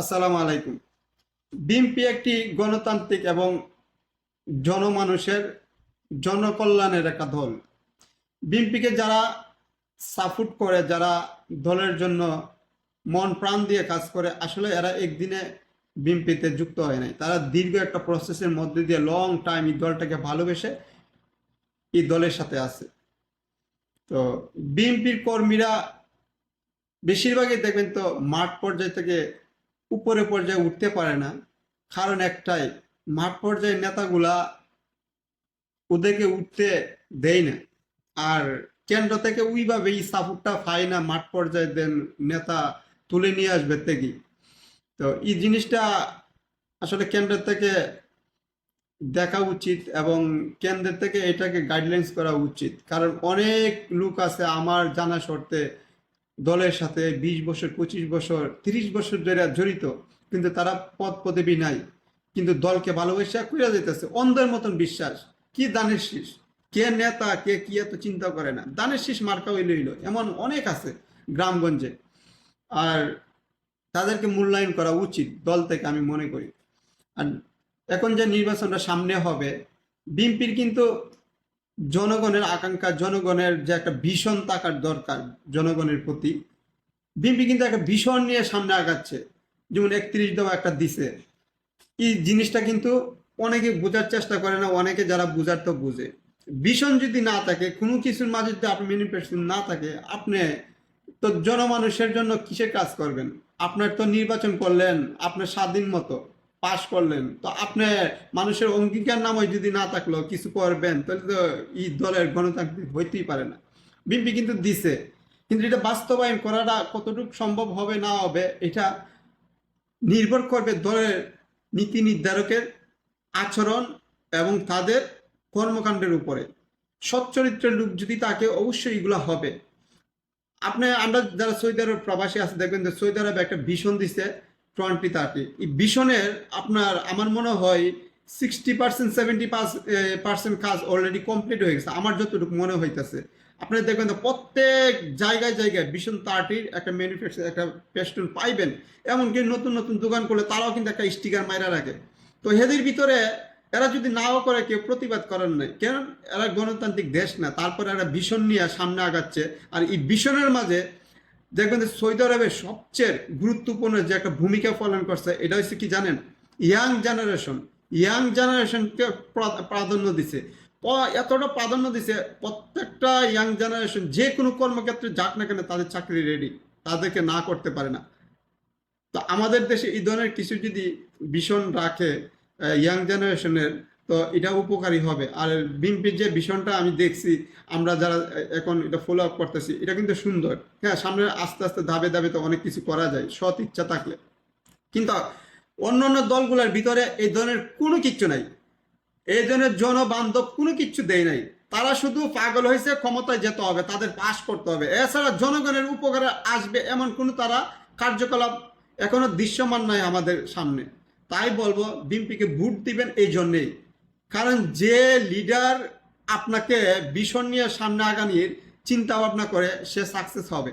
আসসালামু আলাইকুম। বিএনপি একটি গণতান্ত্রিক এবং জনমানুষের জনকল্যাণের একটা দল। বিএনপিকে যারা সাপোর্ট করে, যারা দলের জন্য মন প্রাণ দিয়ে কাজ করে, আসলে এরা একদিনে বিএনপিতে যুক্ত হয় নাই। তারা দীর্ঘ একটা প্রসেসের মধ্যে দিয়ে লং টাইম এই দলটাকে ভালোবেসে এই দলের সাথে আছে। তো বিএনপির কর্মীরা বেশিরভাগই দেখবেন তো মাঠ পর্যায় থেকে উপরে পর্যায়ে উঠতে পারে না। কারণ একটাই, মাঠ পর্যায়ের নেতাগুলা ওদেরকে উঠতে দেয় না। আর কেন্দ্র থেকে ওইভাবে এই সাপোর্টটা পায় না মাঠ পর্যায়ে দেন নেতা তুলে নিয়ে আসবে থেকে তো এই জিনিসটা আসলে কেন্দ্র থেকে দেখা উচিত এবং কেন্দ্রের থেকে এটাকে গাইডলাইন্স করা উচিত। কারণ অনেক লোক আছে আমার জানা শর্তে দলের সাথে বিশ বছর, পঁচিশ বছর, তিরিশ বছর ধরে জড়িত, কিন্তু তারা পদ পদবি নাই। কিন্তু দলকে ভালোবাসা কইরা যেতেছে অন্ধের মতন বিশ্বাস। কি দানের শীষ? কে নেতা, কে কি এত চিন্তা করে না? দানের শীষ মার্কা হইল হইল। এমন অনেক আছে গ্রামগঞ্জে। আর তাদেরকে মূল্যায়ন করা উচিত, দল থেকে আমি মনে করি। আর এখন যে নির্বাচনটা সামনে হবে, বিএনপির কিন্তু জনগণের আকাঙ্ক্ষা, জনগণের যে একটা ভীষণ তাকার দরকার জনগণের প্রতি। বিএনপি কিন্তু একটা ভীষণ নিয়ে সামনে আগাচ্ছে। যেমন একত্রিশ দেওয়া একটা দিছে। এই জিনিসটা কিন্তু অনেকে বোঝার চেষ্টা করে না, অনেকে যারা বোঝার তো বুঝে। ভীষণ যদি না থাকে, কোনো কিছুর মাঝে যদি আপনি ম্যানিফেস্টেশন না থাকে, আপনি তো জনমানুষের জন্য কিসের কাজ করবেন? আপনার তো নির্বাচন করলেন, আপনার স্বাধীন মতো। পাশ করলেন। তো আপনি মানুষের অঙ্গীকার নামই যদি না থাকল, কিছু করবেন, তাহলে তো এই দলের গণতান্ত্রিক হইতেই পারে না। বিএনপি কিন্তু দিছে। কিন্তু এটা বাস্তবায়ন করাটা কতটুকু সম্ভব হবে না হবে, এটা নির্ভর করবে দলের নীতি নির্ধারকের আচরণ এবং তাদের কর্মকাণ্ডের উপরে। সচ্চরিত্রের লোক যদি তাকে অবশ্যই এগুলো হবে। আপনি, আমরা যারা সৌদি আরব প্রবাসী আছে, দেখবেন যে সৌদি আরব একটা ভীষণ দিছে। টোয়েন্টি থার্টি এই ভীষণের আপনার, আমার মনে হয় সিক্সটি পার্সেন্ট সেভেন্টি পার্সেন্ট কাজ অলরেডি কমপ্লিট হয়ে গেছে, আমার যতটুকু মনে হইতেছে। আপনি দেখবেন প্রত্যেক জায়গায় জায়গায় ভীষণ থার্টির একটা ম্যানুফ্যাকচার একটা পেস্টুন পাইবেন। এমনকি নতুন নতুন দোকান করলে তারাও কিন্তু একটা স্টিকার মাইরা রাখে। তো এদের ভিতরে এরা যদি নাও করে, কেউ প্রতিবাদ করেন নাই। কেন? এরা গণতান্ত্রিক দেশ না, তারপরে এরা ভীষণ নিয়ে সামনে আগাচ্ছে। আর এই ভীষণের মাঝে দেখবেন যে সৌদি আরবের সবচেয়ে গুরুত্বপূর্ণ যে একটা ভূমিকা পালন করছে, এটা হচ্ছে কি জানেন? Young generation. ইয়াং জেনারেশনকে প্রাধান্য দিছে। এতটা প্রাধান্য দিছে, প্রত্যেকটা ইয়াং জেনারেশন, যে কোনো কর্মক্ষেত্রে যাক না কেন, তাদের চাকরি রেডি তাদেরকে না করতে পারে না। তো আমাদের দেশে এই ধরনের কিছু যদি ভীষণ রাখে ইয়াং জেনারেশনের তো এটা উপকারী হবে। আর বিএনপির যে ভীষণটা আমি দেখছি, আমরা যারা এখন এটা ফলো আপ করতেছি, এটা কিন্তু সুন্দর। হ্যাঁ সামনে আস্তে আস্তে ধাপে ধাপে তো অনেক কিছু করা যায়, সৎ ইচ্ছা থাকলে। কিন্তু অন্য অন্য দলগুলোর ভিতরে এই ধরনের কোনো কিচ্ছু নাই। এই ধরনের জনবান্ধব কোনো কিচ্ছু দেয় নাই। তারা শুধু পাগল হয়েছে, ক্ষমতায় যেতে হবে, তাদের পাশ করতে হবে। এছাড়া জনগণের উপকারে আসবে এমন কোনো তারা কার্যকলাপ এখনও দৃশ্যমান নাই আমাদের সামনে। তাই বলব বিএনপিকে ভোট দিবেন এই জন্যেই। কারণ যে লিডার আপনাকে ভীষণ নিয়ে সামনে আগানির চিন্তা ভাবনা করে, সে সাকসেস হবে।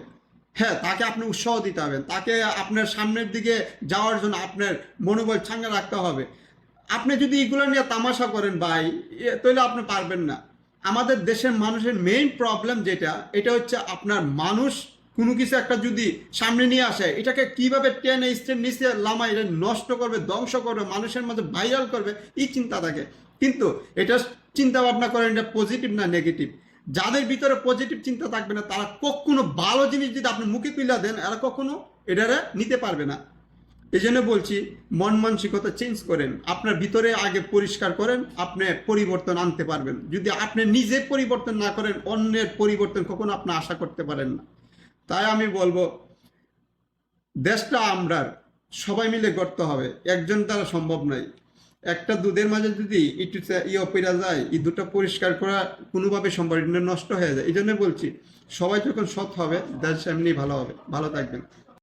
হ্যাঁ তাকে আপনি উৎসাহ দিতে হবে। তাকে আপনার সামনের দিকে যাওয়ার জন্য আপনার মনোবল ছাঙ্গা রাখতে হবে। আপনি যদি এগুলো নিয়ে তামাশা করেন ভাই তাহলে আপনি পারবেন না। আমাদের দেশের মানুষের মেইন প্রবলেম যেটা, এটা হচ্ছে আপনার মানুষ কোনো কিছু একটা যদি সামনে নিয়ে আসে, এটাকে কীভাবে টেনে, স্টেন নিচে লামা এটা নষ্ট করবে, ধ্বংস করবে, মানুষের মধ্যে ভাইরাল করবে, এই চিন্তা থাকে। কিন্তু এটা চিন্তা ভাবনা করেন এটা পজিটিভ না নেগেটিভ যাদের ভিতরে পজিটিভ চিন্তা থাকবে না, তারা কখনো ভালো জিনিস যদি আপনি মুখে তুলে দেন, এরা কখনো এটারে নিতে পারবে না। এই জন্য বলছি, মন মানসিকতা চেঞ্জ করেন। আপনার ভিতরে আগে পরিষ্কার করেন, আপনি পরিবর্তন আনতে পারবেন। যদি আপনি নিজে পরিবর্তন না করেন, অন্যের পরিবর্তন কখনো আপনি আশা করতে পারেন না। তাই আমি বলব, দেশটা আমরার সবাই মিলে করতে হবে, একজন দ্বারা সম্ভব নয়। একটা দুধের মাঝে যদি একটু ইয়ে পেরা যায়, এই দুটো পরিষ্কার করা কোনোভাবে সম্ভব নষ্ট হয়ে যায়। এই জন্য বলছি, সবাই যখন সৎ হবে, দেশ এমনি ভালো হবে। ভালো থাকবেন।